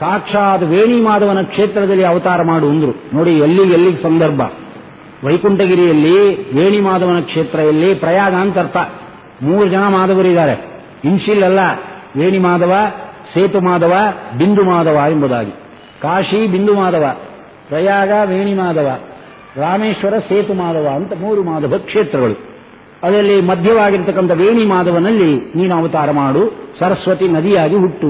ಸಾಕ್ಷಾತ್ ವೇಣಿ ಮಾಧವನ ಕ್ಷೇತ್ರದಲ್ಲಿ ಅವತಾರ ಮಾಡು ಅಂದ್ರು. ನೋಡಿ, ಎಲ್ಲಿ ಎಲ್ಲಿಗೆ ಸಂದರ್ಭ. ವೈಕುಂಠಗಿರಿಯಲ್ಲಿ ವೇಣಿ ಮಾಧವನ ಕ್ಷೇತ್ರ ಎಲ್ಲಿ ಪ್ರಯಾಗ ಅಂತ ಅರ್ಥ ಮೂರು ಜನ ಮಾಧವರಿದ್ದಾರೆ. ಇನ್ಶಿಲ್ ಅಲ್ಲ ವೇಣಿ ಮಾಧವ ಸೇತು ಮಾಧವ, ಬಿಂದು ಮಾಧವ ಎಂಬುದಾಗಿ. ಕಾಶಿ, ಬಿಂದು ಮಾಧವ, ಪ್ರಯಾಗ, ವೇಣಿ ಮಾಧವ, ರಾಮೇಶ್ವರ, ಸೇತು ಮಾಧವ ಅಂತ ಮೂರು ಮಾಧವ ಕ್ಷೇತ್ರಗಳು. ಅದರಲ್ಲಿ ಮಧ್ಯವಾಗಿರ್ತಕ್ಕಂಥ ವೇಣಿ ಮಾಧವನಲ್ಲಿ ನೀನು ಅವತಾರ ಮಾಡು, ಸರಸ್ವತಿ ನದಿಯಾಗಿ ಹುಟ್ಟು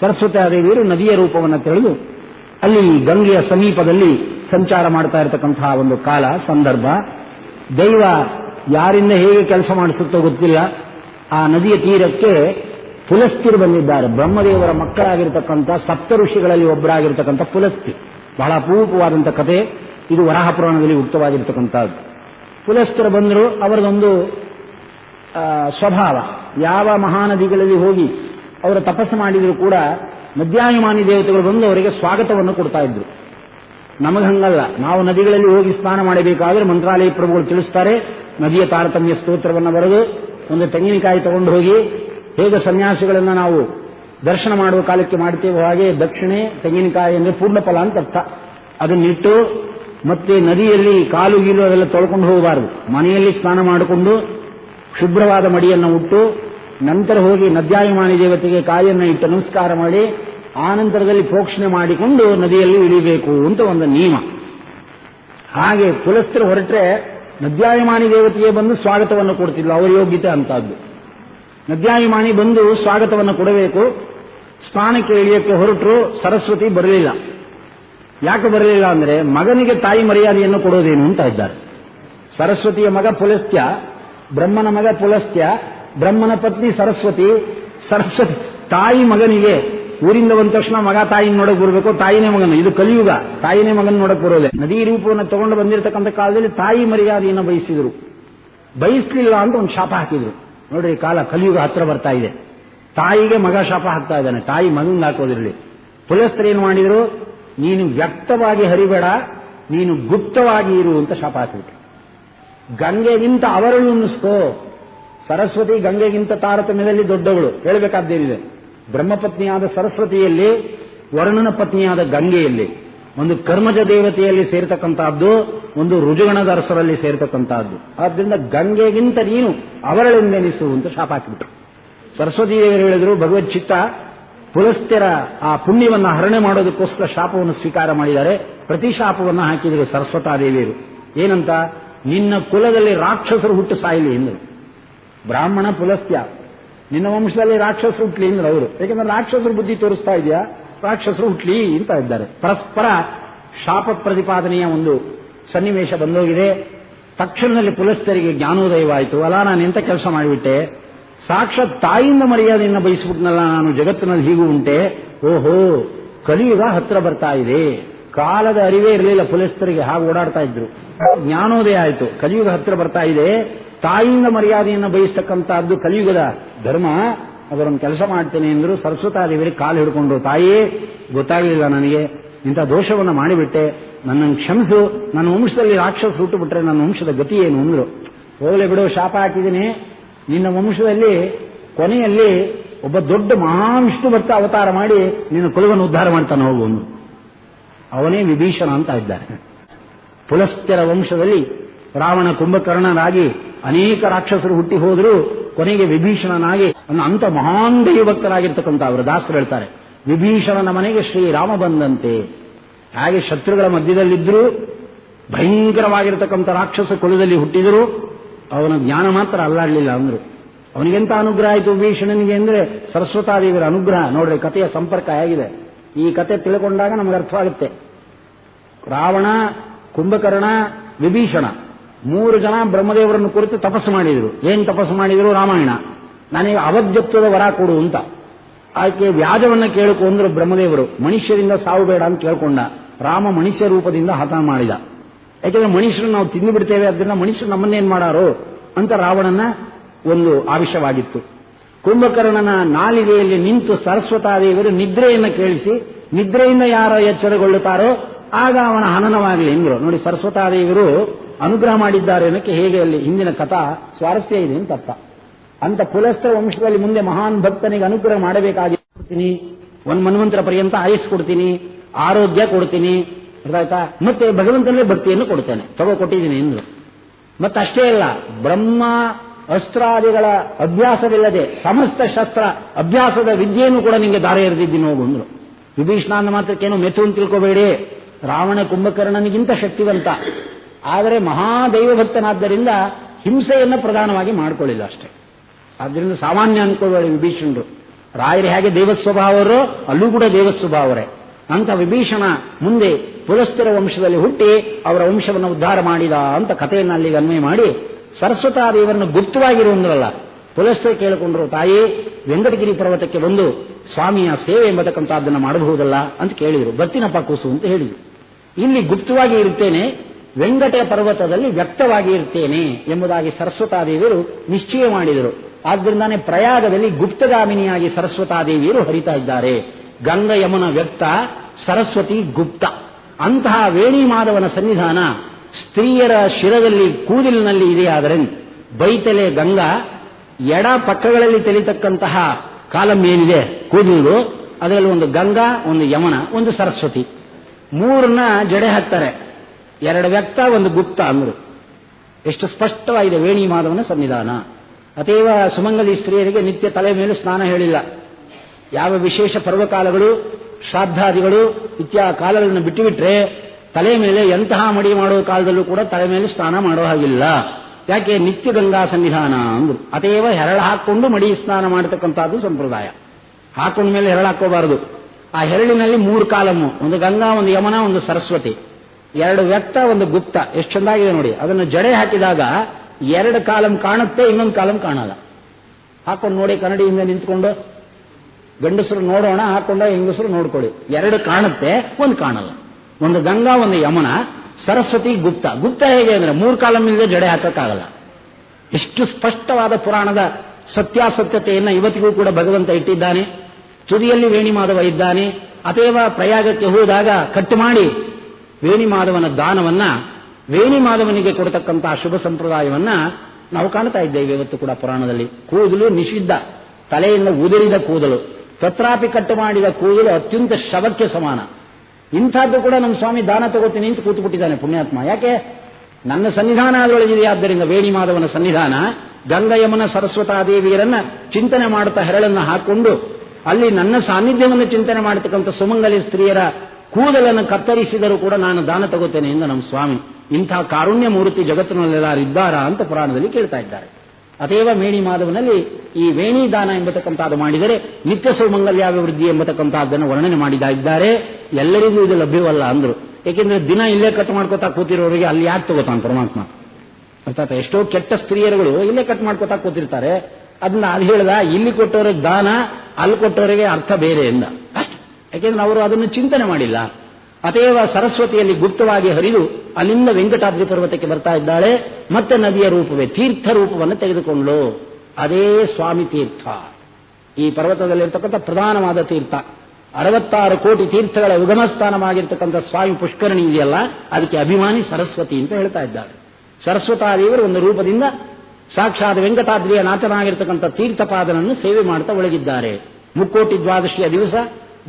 ಸರಸ್ವತಿ ದೇವಿಯರು ನದಿಯ ರೂಪವನ್ನು ತಿಳಿದು ಅಲ್ಲಿ ಗಂಗೆಯ ಸಮೀಪದಲ್ಲಿ ಸಂಚಾರ ಮಾಡ್ತಾ ಇರತಕ್ಕಂತಹ ಒಂದು ಕಾಲ, ಸಂದರ್ಭ. ದೈವ ಯಾರಿಂದ ಹೇಗೆ ಕೆಲಸ ಮಾಡಿಸುತ್ತೋ ಗೊತ್ತಿಲ್ಲ. ಆ ನದಿಯ ತೀರಕ್ಕೆ ಪುಲಸ್ತಿರು ಬಂದಿದ್ದಾರೆ. ಬ್ರಹ್ಮದೇವರ ಮಕ್ಕಳಾಗಿರ್ತಕ್ಕಂಥ ಸಪ್ತ ಋಷಿಗಳಲ್ಲಿ ಒಬ್ಬರಾಗಿರ್ತಕ್ಕಂಥ ಪುಲಸ್ತಿ. ಬಹಳ ಅಪೂರ್ವವಾದಂಥ ಕಥೆ. ಇದು ವರಾಹ ಪುರಾಣದಲ್ಲಿ ಉಕ್ತವಾಗಿರ್ತಕ್ಕಂಥದ್ದು. ಪುಲಸ್ಥರು ಬಂದರು. ಅವರದೊಂದು ಸ್ವಭಾವ. ಯಾವ ಮಹಾನದಿಗಳಲ್ಲಿ ಹೋಗಿ ಅವರ ತಪಸ್ಸು ಮಾಡಿದರೂ ಕೂಡ ಮಧ್ಯಾಯಮಾನಿ ದೇವತೆಗಳು ಬಂದು ಅವರಿಗೆ ಸ್ವಾಗತವನ್ನು ಕೊಡ್ತಾ ಇದ್ರು. ನಮಗಂಗಲ್ಲ ನಾವು ನದಿಗಳಲ್ಲಿ ಹೋಗಿ ಸ್ನಾನ ಮಾಡಬೇಕಾದ್ರೆ ಮಂತ್ರಾಲಯ ಪ್ರಭುಗಳು ತಿಳಿಸ್ತಾರೆ, ನದಿಯ ತಾರತಮ್ಯ ಸ್ತೋತ್ರವನ್ನು ಬರೆದು, ಒಂದು ತೆಂಗಿನಕಾಯಿ ತಗೊಂಡು ಹೋಗಿ, ಹೇಗೆ ಸನ್ಯಾಸಿಗಳನ್ನು ನಾವು ದರ್ಶನ ಮಾಡುವ ಕಾಲಕ್ಕೆ ಮಾಡ್ತೇವೆ ಹಾಗೆ ದಕ್ಷಿಣೆ, ತೆಂಗಿನಕಾಯಿ ಅಂದರೆ ಪೂರ್ಣ ಫಲ ಅಂತ ಅರ್ಥ. ಅದನ್ನಿಟ್ಟು ಮತ್ತೆ ನದಿಯಲ್ಲಿ ಕಾಲು ಗೀಲು ಅದೆಲ್ಲ ತೊಳ್ಕೊಂಡು ಹೋಗಬಾರದು. ಮನೆಯಲ್ಲಿ ಸ್ನಾನ ಮಾಡಿಕೊಂಡು ಶುಭ್ರವಾದ ಮಡಿಯನ್ನು ಉಟ್ಟು ನಂತರ ಹೋಗಿ ನದ್ಯಾಭಿಮಾನಿ ದೇವತೆಗೆ ಕಾಯನ್ನು ಇಟ್ಟು ನಮಸ್ಕಾರ ಮಾಡಿ, ಆನಂತರದಲ್ಲಿ ಪ್ರೋಕ್ಷಣೆ ಮಾಡಿಕೊಂಡು ನದಿಯಲ್ಲಿ ಇಳಿಬೇಕು ಅಂತ ಒಂದು ನಿಯಮ. ಹಾಗೆ ಕುಲಸ್ಥರು ಹೊರಟ್ರೆ ನದ್ಯಾಭಿಮಾನಿ ದೇವತೆಗೆ ಬಂದು ಸ್ವಾಗತವನ್ನು ಕೊಡ್ತಿಲ್ಲ ಅವರ ಯೋಗ್ಯತೆ ಅಂತದ್ದು. ನದ್ಯಾಭಿಮಾನಿ ಬಂದು ಸ್ವಾಗತವನ್ನು ಕೊಡಬೇಕು, ಸ್ನಾನಕ್ಕೆ ಇಳಿಯಕ್ಕೆ ಹೊರಟರು ಸರಸ್ವತಿ ಬರಲಿಲ್ಲ. ಯಾಕೆ ಬರಲಿಲ್ಲ ಅಂದರೆ ಮಗನಿಗೆ ತಾಯಿ ಮರ್ಯಾದೆಯನ್ನು ಕೊಡೋದೇನು ಅಂತ ಇದ್ದಾರೆ. ಸರಸ್ವತಿಯ ಮಗ ಪುಲಸ್ತ್ಯ, ಬ್ರಹ್ಮನ ಮಗ ಪುಲಸ್ತ್ಯ ಬ್ರಹ್ಮನ ಪತ್ನಿ ಸರಸ್ವತಿ ಸರಸ್ವತಿ, ತಾಯಿ ಮಗನಿಗೆ, ಊರಿಂದ ಬಂದ ತಕ್ಷಣ ಮಗ ತಾಯಿನ ನೋಡಕ್ ಬರಬೇಕು, ತಾಯಿನೇ ಮಗನ. ಇದು ಕಲಿಯುಗ. ತಾಯಿನೇ ಮಗನ ನೋಡಕ್ ಬರೋದೆ. ನದಿ ರೂಪವನ್ನು ತಗೊಂಡು ಬಂದಿರತಕ್ಕಂಥ ಕಾಲದಲ್ಲಿ ತಾಯಿ ಮರ್ಯಾದೆಯನ್ನು ಬಯಸಿದ್ರು. ಬಯಸಲಿಲ್ಲ ಅಂತ ಒಂದು ಶಾಪ ಹಾಕಿದ್ರು. ನೋಡ್ರಿ ಕಾಲ ಕಲಿಯುಗ ಹತ್ರ ಬರ್ತಾ ಇದೆ. ತಾಯಿಗೆ ಮಗ ಶಾಪ ಹಾಕ್ತಾ ಇದ್ದಾನೆ. ತಾಯಿ ಮಗನ ಹಾಕೋದಿರಲಿ. ಪುಲಸ್ತ್ರ ಏನು ಮಾಡಿದ್ರು? ನೀನು ವ್ಯಕ್ತವಾಗಿ ಹರಿಬೇಡ, ನೀನು ಗುಪ್ತವಾಗಿ ಇರು ಅಂತ ಶಾಪ ಹಾಕಿಬಿಟ್ರು ಗಂಗೆಗಿಂತ ಅವರಳು ಅನ್ನಿಸ್ಕೋ ಸರಸ್ವತಿ ಗಂಗೆಗಿಂತ ತಾರತಮ್ಯದಲ್ಲಿ ದೊಡ್ಡವಳು. ಹೇಳಬೇಕಾದ್ದೇನಿದೆ? ಬ್ರಹ್ಮಪತ್ನಿಯಾದ ಸರಸ್ವತಿಯಲ್ಲಿ, ವರುಣನ ಪತ್ನಿಯಾದ ಗಂಗೆಯಲ್ಲಿ, ಒಂದು ಕರ್ಮಜ ದೇವತೆಯಲ್ಲಿ ಸೇರ್ತಕ್ಕಂತಹದ್ದು ಒಂದು ರುಜುಗಣದ ಅರಸರಲ್ಲಿ ಸೇರ್ತಕ್ಕಂತಹದ್ದು ಆದ್ದರಿಂದ ಗಂಗೆಗಿಂತ ನೀನು ಅವರಳೆಂದೆನಿಸು ಅಂತ ಶಾಪ ಹಾಕಿಬಿಟ್ರು. ಸರಸ್ವತಿ ದೇವರು ಹೇಳಿದ್ರು ಭಗವತ್ ಚಿತ್ತ ಪುಲಸ್ತ್ಯರ ಆ ಪುಣ್ಯವನ್ನು ಹರಣೆ ಮಾಡೋದಕ್ಕೋಸ್ಕರ ಶಾಪವನ್ನು ಸ್ವೀಕಾರ ಮಾಡಿದ್ದಾರೆ. ಪ್ರತಿ ಶಾಪವನ್ನು ಹಾಕಿದರು ಸರಸ್ವತಾದೇವಿಯರು. ಏನಂತ? ನಿನ್ನ ಕುಲದಲ್ಲಿ ರಾಕ್ಷಸರು ಹುಟ್ಟು ಸಾಯಿಲಿ ಎಂದರು. ಬ್ರಾಹ್ಮಣ ಪುಲಸ್ತ್ಯ. ನಿನ್ನ ವಂಶದಲ್ಲಿ ರಾಕ್ಷಸರು ಹುಟ್ಲಿ ಅಂದ್ರೆ ಅವರು ಯಾಕಂದ್ರೆ ರಾಕ್ಷಸರು ಬುದ್ಧಿ ತೋರಿಸ್ತಾ ಇದೆಯಾ? ರಾಕ್ಷಸರು ಹುಟ್ಲಿ ಅಂತ ಇದ್ದಾರೆ. ಪರಸ್ಪರ ಶಾಪ ಪ್ರತಿಪಾದನೆಯ ಒಂದು ಸನ್ನಿವೇಶ ಬಂದೋಗಿದೆ. ತಕ್ಷಣದಲ್ಲಿ ಪುಲಸ್ತರಿಗೆ ಜ್ಞಾನೋದಯವಾಯಿತು. ಅಲ್ಲ ನಾನು ಎಂತ ಕೆಲಸ ಮಾಡಿಬಿಟ್ಟೆ? ಸಾಕ್ಷಾತ್ ತಾಯಿಯಿಂದ ಮರ್ಯಾದೆಯನ್ನು ಬಯಸ್ಬಿಟ್ನಲ್ಲ ನಾನು, ಜಗತ್ತಿನಲ್ಲಿ ಹೀಗೂ ಉಂಟೆ. ಓಹೋ, ಕಲಿಯುಗ ಹತ್ರ ಬರ್ತಾ ಇದೆ. ಕಾಲದ ಅರಿವೇ ಇರಲಿಲ್ಲ ಪುಲಸ್ತರಿಗೆ, ಹಾಗೆ ಓಡಾಡ್ತಾ ಇದ್ರು. ಜ್ಞಾನೋದಯ ಆಯಿತು. ಕಲಿಯುಗ ಹತ್ರ ಬರ್ತಾ ಇದೆ. ತಾಯಿಯಿಂದ ಮರ್ಯಾದೆಯನ್ನು ಬಯಸ್ತಕ್ಕಂಥದ್ದು ಕಲಿಯುಗದ ಧರ್ಮ. ಅದರೊಂದು ಕೆಲಸ ಮಾಡ್ತೇನೆ ಎಂದರು ಸರಸ್ವತಾದೇವಿಯರಿಗೆ ಕಾಲು ಹಿಡ್ಕೊಂಡು ತಾಯಿಯೇ ಗೊತ್ತಾಗಲಿಲ್ಲ ನನಗೆ. ಇಂಥ ದೋಷವನ್ನು ಮಾಡಿಬಿಟ್ಟೆ. ನನ್ನನ್ನು ಕ್ಷಮಿಸು. ನನ್ನ ವಂಶದಲ್ಲಿ ರಾಕ್ಷಸ ಹುಟ್ಟು ಬಿಟ್ರೆ ನನ್ನ ವಂಶದ ಗತಿ ಏನು? ಅಂದ್ರು. ಹೋಗಲೇ ಬಿಡು, ಶಾಪ ಹಾಕಿದ್ದೀನಿ. ನಿನ್ನ ವಂಶದಲ್ಲಿ, ಕೊನೆಯಲ್ಲಿ ಒಬ್ಬ ದೊಡ್ಡ ಮಹಾವಿಷ್ಣು ಭಕ್ತ ಅವತಾರ ಮಾಡಿ ನಿನ್ನ ಕುಲವನ್ನು ಉದ್ಧಾರ ಮಾಡ್ತಾನೆ ಹೋಗುವನು. ಅವನೇ ವಿಭೀಷಣ ಅಂತ ಇದ್ದಾರೆ. ಪುಲಸ್ತ್ಯರ ವಂಶದಲ್ಲಿ ರಾವಣ ಕುಂಭಕರ್ಣನಾಗಿ ಅನೇಕ ರಾಕ್ಷಸರು ಹುಟ್ಟಿ ಹೋದರೂ ಕೊನೆಗೆ ವಿಭೀಷಣನಾಗಿ ಅಂತ ಮಹಾನ್ ದೈವಭಕ್ತರಾಗಿರ್ತಕ್ಕಂಥ ಅವರು ದಾಸರು ಹೇಳ್ತಾರೆ, ವಿಭೀಷಣನ ಮನೆಗೆ ಶ್ರೀರಾಮ ಬಂದಂತೆ. ಹಾಗೆ ಶತ್ರುಗಳ ಮಧ್ಯದಲ್ಲಿದ್ದರೂ, ಭಯಂಕರವಾಗಿರ್ತಕ್ಕಂಥ ರಾಕ್ಷಸ ಕುಲದಲ್ಲಿ ಹುಟ್ಟಿದರೂ ಅವನ ಜ್ಞಾನ ಮಾತ್ರ ಅಲ್ಲಾಡಲಿಲ್ಲ ಅಂದರು. ಅವನಿಗೆಂತ ಅನುಗ್ರಹ ಆಯಿತು ವಿಭೀಷಣನಿಗೆ ಅಂದ್ರೆ ಸರಸ್ವತಾದೇವಿಯರ ಅನುಗ್ರಹ. ನೋಡ್ರಿ, ಕಥೆಯ ಸಂಪರ್ಕ ಆಗಿದೆ ಈ ಕತೆ ತಿಳ್ಕೊಂಡಾಗ ನಮಗೆ ಅರ್ಥವಾಗುತ್ತೆ. ರಾವಣ, ಕುಂಭಕರ್ಣ, ವಿಭೀಷಣ. ಮೂರು ಜನ ಬ್ರಹ್ಮದೇವರನ್ನು ಕುರಿತು ತಪಸ್ಸು ಮಾಡಿದರು. ಏನ್ ತಪಸ್ಸು ಮಾಡಿದರು? ರಾಮಾಯಣ. ನನಗೆ ಅವಧ್ಯತ್ವದ ವರ ಕೊಡು ಅಂತ. ಆಕೆ ವ್ಯಾಜವನ್ನು ಕೇಳಿಕೊಂಡ್ರು ಬ್ರಹ್ಮದೇವರು. ಮನುಷ್ಯರಿಂದ ಸಾವು ಬೇಡ ಅಂತ ಕೇಳ್ಕೊಂಡ. ರಾಮ ಮನುಷ್ಯ ರೂಪದಿಂದ ಹತ ಮಾಡಿದ. ಯಾಕೆಂದ್ರೆ ಮನುಷ್ಯರನ್ನು ನಾವು ತಿಂದು ಬಿಡ್ತೇವೆ, ಅದರಿಂದ ಮನುಷ್ಯರು ನಮ್ಮನ್ನೇನ್ ಮಾಡಾರೋ? ಅಂತ ರಾವಣನ ಒಂದು ಆವಿಷವಾಗಿತ್ತು ಕುಂಭಕರ್ಣನ ನಾಲಿಗೆಯಲ್ಲಿ ನಿಂತು ಸರಸ್ವತಾದೇವರು ನಿದ್ರೆಯನ್ನು ಕೇಳಿಸಿ, ನಿದ್ರೆಯಿಂದ ಯಾರು ಎಚ್ಚರಗೊಳ್ಳುತ್ತಾರೋ, ಆಗ ಅವನ ಹನನವಾಗಲಿ ಎಂದರು. ನೋಡಿ ಸರಸ್ವತಾದೇವಿಯರು ಅನುಗ್ರಹ ಮಾಡಿದ್ದಾರೆ ಅನ್ನೋಕ್ಕೆ ಹೇಗೆ ಅಲ್ಲಿ ಹಿಂದಿನ ಕಥಾ ಸ್ವಾರಸ್ಯ ಇದೆ ಅಂತ ಅರ್ಥ. ಅಂತ ಪುಲಸ್ತ್ರ ವಂಶದಲ್ಲಿ ಮುಂದೆ ಮಹಾನ್ ಭಕ್ತನಿಗೆ ಅನುಗ್ರಹ ಮಾಡಬೇಕಾಗಿ ಕೊಡ್ತೀನಿ. ಒಂದು ಮನ್ವಂತರ ಪರ್ಯಂತ ಆಯುಸ್ ಕೊಡ್ತೀನಿ. ಆರೋಗ್ಯ ಕೊಡ್ತೀನಿ. ಅರ್ಥಾಯ್ತಾ? ಮತ್ತೆ ಭಗವಂತನೇ ಭಕ್ತಿಯನ್ನು ಕೊಡ್ತೇನೆ. ತಗೋ ಕೊಟ್ಟಿದ್ದೀನಿ ಎಂದು. ಮತ್ತೆ ಅಷ್ಟೇ ಅಲ್ಲ, ಬ್ರಹ್ಮ ಅಸ್ತ್ರಾದಿಗಳ ಅಭ್ಯಾಸವಿಲ್ಲದೆ ಸಮಸ್ತ ಶಸ್ತ್ರ ಅಭ್ಯಾಸದ ವಿದ್ಯೆಯನ್ನು ಕೂಡ ನಿಮಗೆ ದಾರ ಎರೆದಿದ್ದೀನಿ ಹೋಗು ಅಂದ್ರು. ವಿಭೀಷಣ ಮಾತ್ರಕ್ಕೇನು ಮೆಚ್ಚು ಅಂತ ತಿಳ್ಕೋಬೇಡಿ. ರಾವಣ ಕುಂಭಕರ್ಣನಿಗಿಂತ ಶಕ್ತಿವಂತ. ಆದರೆ ಮಹಾದೈವಭಕ್ತನಾದ್ದರಿಂದ ಹಿಂಸೆಯನ್ನು ಪ್ರಧಾನವಾಗಿ ಮಾಡಿಕೊಳ್ಳಿಲ್ಲ ಅಷ್ಟೇ. ಆದ್ದರಿಂದ ಸಾಮಾನ್ಯ ಅನ್ಕೊಳ್ಳಿ ವಿಭೀಷಣರು. ರಾಯರು ಹೇಗೆ ದೇವ ಸ್ವಭಾವರೋ ಅಲ್ಲೂ ಕೂಡ ದೇವಸ್ವಭಾವರೇ. ಅಂತ ವಿಭೀಷಣ ಮುಂದೆ ಪುಲಸ್ತರ ವಂಶದಲ್ಲಿ ಹುಟ್ಟಿ ಅವರ ವಂಶವನ್ನು ಉದ್ಧಾರ ಮಾಡಿದ ಅಂತ ಕಥೆಯನ್ನು ಅಲ್ಲಿಗೆ ಅನ್ವಯ ಮಾಡಿ, ಸರಸ್ವತಾದೇವರನ್ನು ಗುಪ್ತವಾಗಿರುವಂದ್ರಲ್ಲ ಪುರಸ್ಥಿರ ಕೇಳಿಕೊಂಡ್ರು, ತಾಯಿ, ವೆಂಕಟಗಿರಿ ಪರ್ವತಕ್ಕೆ ಬಂದು ಸ್ವಾಮಿಯ ಸೇವೆ ಎಂಬತಕ್ಕಂಥದ್ದನ್ನು ಮಾಡಬಹುದಲ್ಲ ಅಂತ ಕೇಳಿದರು. ಬರ್ತೀನಪ್ಪ ಕೂಸು ಅಂತ ಹೇಳಿದರು. ಇಲ್ಲಿ ಗುಪ್ತವಾಗಿ ಇರುತ್ತೇನೆ ವೆಂಕಟ ಪರ್ವತದಲ್ಲಿ ವ್ಯಕ್ತವಾಗಿ ಇರ್ತೇನೆ ಎಂಬುದಾಗಿ ಸರಸ್ವತಾದೇವಿಯರು ನಿಶ್ಚಯ ಮಾಡಿದರು. ಆದ್ದರಿಂದಾನೇ ಪ್ರಯಾಗದಲ್ಲಿ ಗುಪ್ತಗಾಮಿನಿಯಾಗಿ ಸರಸ್ವತಾದೇವಿಯರು ಹರಿತಾ ಇದ್ದಾರೆ. ಗಂಗ ಯಮುನ ವ್ಯಕ್ತ ಸರಸ್ವತಿ ಗುಪ್ತ. ಅಂತಹ ವೇಣಿ ಮಾಧವನ ಸನ್ನಿಧಾನ ಸ್ತ್ರೀಯರ ಶಿರದಲ್ಲಿ ಕೂದಲಿನಲ್ಲಿ ಇದೆಯಾದರೆ ಬೈತಲೆ ಗಂಗಾ ಎಡ ಪಕ್ಕಗಳಲ್ಲಿ ತೆಲಿತಕ್ಕಂತಹ ಕಾಲಂ ಏನಿದೆ? ಕೂದಲು ಅದರಲ್ಲಿ ಒಂದು ಗಂಗಾ, ಒಂದು ಯಮನ, ಒಂದು ಸರಸ್ವತಿ. ಮೂರನ್ನ ಜಡೆ ಹಾಕ್ತಾರೆ. ಎರಡು ವ್ಯಕ್ತ, ಒಂದು ಗುಪ್ತ ಅಂದರು. ಎಷ್ಟು ಸ್ಪಷ್ಟವಾಗಿದೆ ವೇಣಿ ಮಾಧವನ ಸನ್ನಿಧಾನ. ಅತೇವ ಸುಮಂಗಲಿ ಸ್ತ್ರೀಯರಿಗೆ ನಿತ್ಯ ತಲೆ ಮೇಲೆ ಸ್ನಾನ ಹೇಳಿಲ್ಲ. ಯಾವ ವಿಶೇಷ ಪರ್ವಕಾಲಗಳು, ಶ್ರಾದ್ದಾದಿಗಳು ಇತ್ಯಾ ಕಾಲಗಳನ್ನು ಬಿಟ್ಟುಬಿಟ್ರೆ ತಲೆ ಮೇಲೆ ಎಂತಹ ಮಡಿ ಮಾಡುವ ಕಾಲದಲ್ಲೂ ಕೂಡ ತಲೆ ಮೇಲೆ ಸ್ನಾನ ಮಾಡೋ ಹಾಗಿಲ್ಲ. ಯಾಕೆ? ನಿತ್ಯ ಗಂಗಾ ಸನ್ನಿಧಾನ ಅಂದ್ರು. ಅತೇವ ಹೆರಳು ಹಾಕೊಂಡು ಮಡಿ ಸ್ನಾನ ಮಾಡತಕ್ಕಂಥದ್ದು ಸಂಪ್ರದಾಯ. ಹಾಕೊಂಡ ಮೇಲೆ ಹೆರಳು ಹಾಕೋಬಾರದು ಆ ಹೆರಳಿನಲ್ಲಿ ಮೂರು ಕಾಲಮ್ಮು. ಒಂದು ಗಂಗಾ, ಒಂದು ಯಮನ, ಒಂದು ಸರಸ್ವತಿ. ಎರಡು ವ್ಯಕ್ತ, ಒಂದು ಗುಪ್ತ. ಎಷ್ಟು ಚೆಂದಾಗಿದೆ ನೋಡಿ. ಅದನ್ನು ಜಡೆ ಹಾಕಿದಾಗ ಎರಡು ಕಾಲಂ ಕಾಣುತ್ತೆ, ಇನ್ನೊಂದು ಕಾಲಂ ಕಾಣಲ್ಲ. ಹಾಕೊಂಡು ನೋಡಿ ಕನ್ನಡಿಯಿಂದ ನಿಂತ್ಕೊಂಡು. ಗಂಡಸರು ನೋಡೋಣ, ಹಾಕೊಂಡ ಹೆಂಗಸರು ನೋಡ್ಕೊಳ್ಳಿ. ಎರಡು ಕಾಣುತ್ತೆ, ಒಂದು ಕಾಣಲ್ಲ. ಒಂದು ಗಂಗಾ, ಒಂದು ಯಮನ, ಸರಸ್ವತಿ, ಗುಪ್ತ. ಗುಪ್ತ ಹೇಗೆ ಅಂದ್ರೆ ಮೂರು ಕಾಲಂ ಇಲ್ಲದೆ ಜಡೆ ಹಾಕಕ್ಕಾಗಲ್ಲ. ಎಷ್ಟು ಸ್ಪಷ್ಟವಾದ ಪುರಾಣದ ಸತ್ಯಾಸತ್ಯತೆಯನ್ನು ಇವತ್ತಿಗೂ ಕೂಡ ಭಗವಂತ ಇಟ್ಟಿದ್ದಾನೆ. ತುದಿಯಲ್ಲಿ ವೇಣಿಮಾಧವ ಇದ್ದಾನೆ. ಅತೇವ ಪ್ರಯಾಗಕ್ಕೆ ಹೋದಾಗ ಕಟ್ಟು ಮಾಡಿ ವೇಣಿಮಾಧವನ ದಾನವನ್ನ, ವೇಣಿ ಮಾಧವನಿಗೆ ಕೊಡತಕ್ಕಂತಹ ಶುಭ ಸಂಪ್ರದಾಯವನ್ನ ನಾವು ಕಾಣ್ತಾ ಇದ್ದೇವೆ ಇವತ್ತು ಕೂಡ ಪುರಾಣದಲ್ಲಿ. ಕೂದಲು ನಿಷಿದ್ಧ, ತಲೆಯಿಂದ ಉದುರಿದ ಕೂದಲು, ತತ್ರಾಪಿ ಕಟ್ಟು ಮಾಡಿದ ಕೂದಲು ಅತ್ಯಂತ ಶವಕ್ಕೆ ಸಮಾನ. ಇಂಥದ್ದು ಕೂಡ ನಮ್ಮ ಸ್ವಾಮಿ ದಾನ ತಗೋತೀನಿ ಅಂತ ಕೂತುಬಿಟ್ಟಿದ್ದಾನೆ ಪುಣ್ಯಾತ್ಮ. ಯಾಕೆ? ನನ್ನ ಸನ್ನಿಧಾನ ಅದರೊಳಗಿದೆ. ಆದ್ದರಿಂದ ವೇಣಿ ಮಾಧವನ ಸನ್ನಿಧಾನ ಗಂಗಯಮನ ಸರಸ್ವತಾದೇವಿಯರನ್ನ ಚಿಂತನೆ ಮಾಡುತ್ತಾ ಹೆರಳನ್ನು ಹಾಕೊಂಡು, ಅಲ್ಲಿ ನನ್ನ ಸಾನ್ನಿಧ್ಯವನ್ನು ಚಿಂತನೆ ಮಾಡತಕ್ಕಂಥ ಸುಮಂಗಲಿ ಸ್ತ್ರೀಯರ ಕೂದಲನ್ನು ಕತ್ತರಿಸಿದರೂ ಕೂಡ ನಾನು ದಾನ ತಗೋತೇನೆ ಎಂದು ನಮ್ಮ ಸ್ವಾಮಿ. ಇಂಥ ಕಾರುಣ್ಯ ಮೂರ್ತಿ ಜಗತ್ತಿನಲ್ಲೆಲ್ಲಾರು ಇದ್ದಾರಾ ಅಂತ ಪುರಾಣದಲ್ಲಿ ಕೇಳ್ತಾ ಇದ್ದಾರೆ. ಅದೇವ ಮೇಣಿ ಮಾಧವನಲ್ಲಿ ಈ ವೇಣಿ ದಾನ ಎಂಬತಕ್ಕಂಥದ್ದು ಮಾಡಿದರೆ ನಿತ್ಯ ಸೌಮಂಗಲ್ಯಾಭಿವೃದ್ಧಿ ಎಂಬತಕ್ಕಂಥದ್ದನ್ನು ವರ್ಣನೆ ಮಾಡಿದ ಇದ್ದಾರೆ. ಎಲ್ಲರಿಗೂ ಇದು ಲಭ್ಯವಲ್ಲ ಅಂದ್ರು. ಏಕೆಂದರೆ ದಿನ ಇಲ್ಲೇ ಕಟ್ ಮಾಡ್ಕೋತಾ ಕೂತಿರೋರಿಗೆ ಅಲ್ಲಿ ಯಾಕೆ ತಗೋತಾನೆ ಪರಮಾತ್ಮ? ಅರ್ಥಾತ್ ಎಷ್ಟೋ ಕೆಟ್ಟ ಸ್ತ್ರೀಯರುಗಳು ಇಲ್ಲೇ ಕಟ್ ಮಾಡ್ಕೋತಾ ಕೂತಿರ್ತಾರೆ. ಅದನ್ನ ಅಲ್ಲಿ ಹೇಳ್ದ, ಇಲ್ಲಿ ಕೊಟ್ಟವರಿಗೆ ದಾನ, ಅಲ್ಲಿ ಕೊಟ್ಟವರಿಗೆ ಅರ್ಥ ಬೇರೆ ಎಂದ. ಯಾಕೆಂದ್ರೆ ಅವರು ಅದನ್ನು ಚಿಂತನೆ ಮಾಡಿಲ್ಲ. ಅತೇವ ಸರಸ್ವತಿಯಲ್ಲಿ ಗುಪ್ತವಾಗಿ ಹರಿದು ಅಲ್ಲಿಂದ ವೆಂಕಟಾದ್ರಿ ಪರ್ವತಕ್ಕೆ ಬರ್ತಾ ಇದ್ದಾಳೆ. ಮತ್ತೆ ನದಿಯ ರೂಪವೇ, ತೀರ್ಥ ರೂಪವನ್ನು ತೆಗೆದುಕೊಂಡು ಅದೇ ಸ್ವಾಮಿ ತೀರ್ಥ. ಈ ಪರ್ವತದಲ್ಲಿರ್ತಕ್ಕಂಥ ಪ್ರಧಾನವಾದ ತೀರ್ಥ. ಅರವತ್ತಾರು ಕೋಟಿ ತೀರ್ಥಗಳ ಉಗಮ ಸ್ಥಾನವಾಗಿರ್ತಕ್ಕಂಥ ಸ್ವಾಮಿ ಪುಷ್ಕರಣಿ ಇದೆಯಲ್ಲ, ಅದಕ್ಕೆ ಅಭಿಮಾನಿ ಸರಸ್ವತಿ ಅಂತ ಹೇಳ್ತಾ ಇದ್ದಾರೆ. ಸರಸ್ವತಾದೇವರು ಒಂದು ರೂಪದಿಂದ ಸಾಕ್ಷಾತ್ ವೆಂಕಟಾದ್ರಿಯ ನಾಥನಾಗಿರ್ತಕ್ಕಂಥ ತೀರ್ಥಪಾದನನ್ನು ಸೇವೆ ಮಾಡ್ತಾ ಒಳಗಿದ್ದಾರೆ. ಮುಕ್ಕೋಟಿ ದ್ವಾದಶಿಯ ದಿವಸ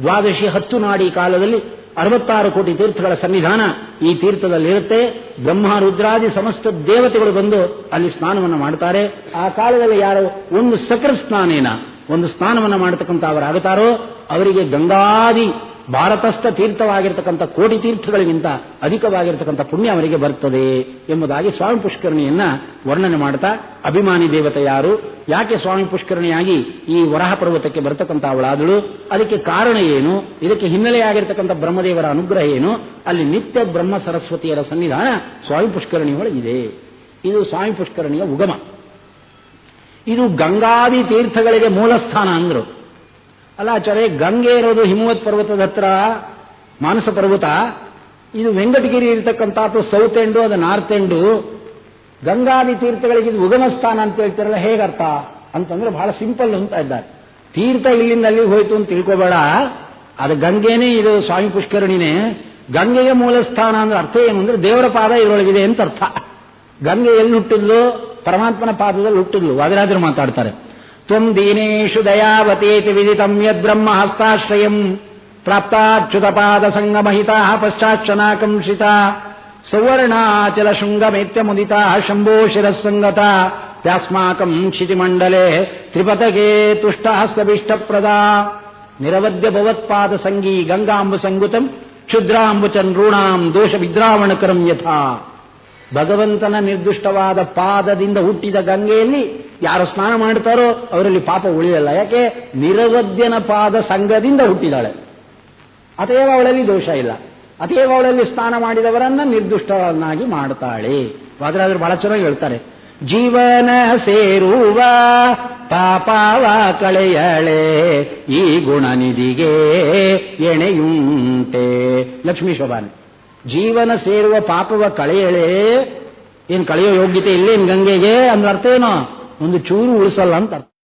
ದ್ವಾದಶಿ ಹತ್ತು ನಾಡಿ ಕಾಲದಲ್ಲಿ ಅರವತ್ತಾರು ಕೋಟಿ ತೀರ್ಥಗಳ ಸನ್ನಿಧಾನ ಈ ತೀರ್ಥದಲ್ಲಿರುತ್ತೆ. ಬ್ರಹ್ಮ, ರುದ್ರಾದಿ ಸಮಸ್ತ ದೇವತೆಗಳು ಬಂದು ಅಲ್ಲಿ ಸ್ನಾನವನ್ನು ಮಾಡ್ತಾರೆ. ಆ ಕಾಲದಲ್ಲಿ ಯಾರು? ಒಂದು ಸಕರ ಸ್ನಾನೇನ. ಒಂದು ಸ್ನಾನವನ್ನು ಮಾಡತಕ್ಕಂಥ ಅವರಾಗುತ್ತಾರೋ ಅವರಿಗೆ ಗಂಗಾದಿ ಭಾರತಸ್ಥ ತೀರ್ಥವಾಗಿರ್ತಕ್ಕಂಥ ಕೋಟಿ ತೀರ್ಥಗಳಿಗಿಂತ ಅಧಿಕವಾಗಿರ್ತಕ್ಕಂಥ ಪುಣ್ಯ ಅವರಿಗೆ ಬರ್ತದೆ ಎಂಬುದಾಗಿ ಸ್ವಾಮಿ ಪುಷ್ಕರಣಿಯನ್ನ ವರ್ಣನೆ ಮಾಡ್ತಾ, ಅಭಿಮಾನಿ ದೇವತೆ ಯಾರು? ಯಾಕೆ ಸ್ವಾಮಿ ಪುಷ್ಕರಣಿಯಾಗಿ ಈ ವರಹ ಪರ್ವತಕ್ಕೆ ಬರ್ತಕ್ಕಂಥ ಅವಳಾದಳು? ಅದಕ್ಕೆ ಕಾರಣ ಏನು? ಇದಕ್ಕೆ ಹಿನ್ನೆಲೆಯಾಗಿರ್ತಕ್ಕಂಥ ಬ್ರಹ್ಮದೇವರ ಅನುಗ್ರಹ ಏನು? ಅಲ್ಲಿ ನಿತ್ಯ ಬ್ರಹ್ಮ ಸರಸ್ವತಿಯರ ಸನ್ನಿಧಾನ ಸ್ವಾಮಿ ಪುಷ್ಕರಣಿಯೊಳಗಿದೆ ಇದು. ಸ್ವಾಮಿ ಪುಷ್ಕರಣಿಯ ಉಗಮ. ಇದು ಗಂಗಾದಿ ತೀರ್ಥಗಳಿಗೆ ಮೂಲಸ್ಥಾನ ಅಂದ್ರು. ಅಲ್ಲ ಆಚಾರ್ಯ, ಗಂಗೆ ಇರೋದು ಹಿಮವತ್ ಪರ್ವತದ ಹತ್ರ, ಮಾನಸ ಪರ್ವತ. ಇದು ವೆಂಕಟಗಿರಿ ಇರತಕ್ಕಂಥದ್ದು ಸೌತ್ ಎಂಡು ಅದು ನಾರ್ತ್ ಎಂಡು ಗಂಗಾದಿ ತೀರ್ಥಗಳಿಗೆ ಇದು ಉಗಮ ಸ್ಥಾನ ಅಂತ ಹೇಳ್ತಾರಲ್ಲ, ಹೇಗರ್ಥ? ಅಂತಂದ್ರೆ ಬಹಳ ಸಿಂಪಲ್ ಅಂತ ಇದ್ದಾರೆ. ತೀರ್ಥ ಇಲ್ಲಿಂದ ಅಲ್ಲಿಗೆ ಹೋಯ್ತು ಅಂತ ತಿಳ್ಕೋಬೇಡ. ಅದು ಗಂಗೆನೇ ಇದು ಸ್ವಾಮಿ ಪುಷ್ಕರಣಿನೇ. ಗಂಗೆಗೆ ಮೂಲ ಸ್ಥಾನ ಅಂದ್ರೆ ಅರ್ಥ ಏನು ಅಂದ್ರೆ ದೇವರ ಪಾದ ಇದರೊಳಗಿದೆ ಅಂತ ಅರ್ಥ. ಗಂಗೆ ಎಲ್ಲಿ ಹುಟ್ಟಿದ್ಲು? ಪರಮಾತ್ಮನ ಪಾದದಲ್ಲಿ ಹುಟ್ಟಿದ್ಲು. ವಾದಿರಾಜರು ಮಾತಾಡ್ತಾರೆ. ತ್ವಂ ದೀನೇಶು ದಯಾವತೀತಿ ವಿದಿತಂ ಯದ್ಬ್ರಹ್ಮ ಹಸ್ತಾಶ್ರಯಂ ಪ್ರಾಪ್ತಾಚ್ಯುತಪಾದ ಸಂಗಮಹಿತಾ ಪಶ್ಚಾಚ್ಚನಾಕಂಸಿತ ಸೌವರ್ಣಾಚಲ ಶೃಂಗಮೇತ್ಯ ಮುದಿತಾ ಶಂಭೋ ಶಿರಸ್ಸಂಗತ ತ್ಯಾಸ್ಮಾಕಂ ಕ್ಷಿತಿಮಂಡಲೆ ತ್ರಿಪತಗೆ ತುಷ್ಟಹಸ್ತಭಿಷ್ಟಪ್ರದ ನಿರವಧ್ಯ ಭವತ್ಪಾದ ಸಂಗೀ ಗಂಗಾಂಬು ಸಂಗುತಂ ಕ್ಷುದ್ರಾಂಬು ಚಂದ್ರೂಣಾಂ ದೋಷ ವಿದ್ರಾವಣಕರಂ ಯಥಾ ಭಗವಂತನ ನಿರ್ದುಷ್ಟವಾದ ಪಾದದಿಂದ ಹುಟ್ಟಿದ ಗಂಗೆಯಲ್ಲಿ ಯಾರು ಸ್ನಾನ ಮಾಡ್ತಾರೋ ಅವರಲ್ಲಿ ಪಾಪ ಉಳಿಯಲ್ಲ. ಯಾಕೆ? ನಿರವದ್ಯನ ಪಾದ ಸಂಘದಿಂದ ಹುಟ್ಟಿದಾಳೆ. ಅತೇವ ಅವಳಲ್ಲಿ ದೋಷ ಇಲ್ಲ. ಅತೇವ ಅವಳಲ್ಲಿ ಸ್ನಾನ ಮಾಡಿದವರನ್ನ ನಿರ್ದುಷ್ಟವನ್ನಾಗಿ ಮಾಡ್ತಾಳೆ. ವಾದರಾದ್ರು ಬಹಳ ಚೆನ್ನಾಗಿ ಹೇಳ್ತಾರೆ. ಜೀವನ ಸೇರುವ ಪಾಪಾವ ಕಳೆಯಳೆ, ಈ ಗುಣನಿಧಿಗೆ ಎಣೆಯುಂಟೆ. ಲಕ್ಷ್ಮೀ ಶೋಭಾನೆ. ಜೀವನ ಸೇರುವ ಪಾಪವ ಕಳೆಯಳೆ, ಏನ್ ಕಳೆಯೋ ಯೋಗ್ಯತೆ ಇಲ್ಲೇನ್ ಗಂಗೆಗೆ ಅಂದ್ರೆ ಅರ್ಥ ಏನೋ? ಒಂದು ಚೂರು ಉಳಿಸಲ್ಲ ಅಂತ ಅರ್ಥ.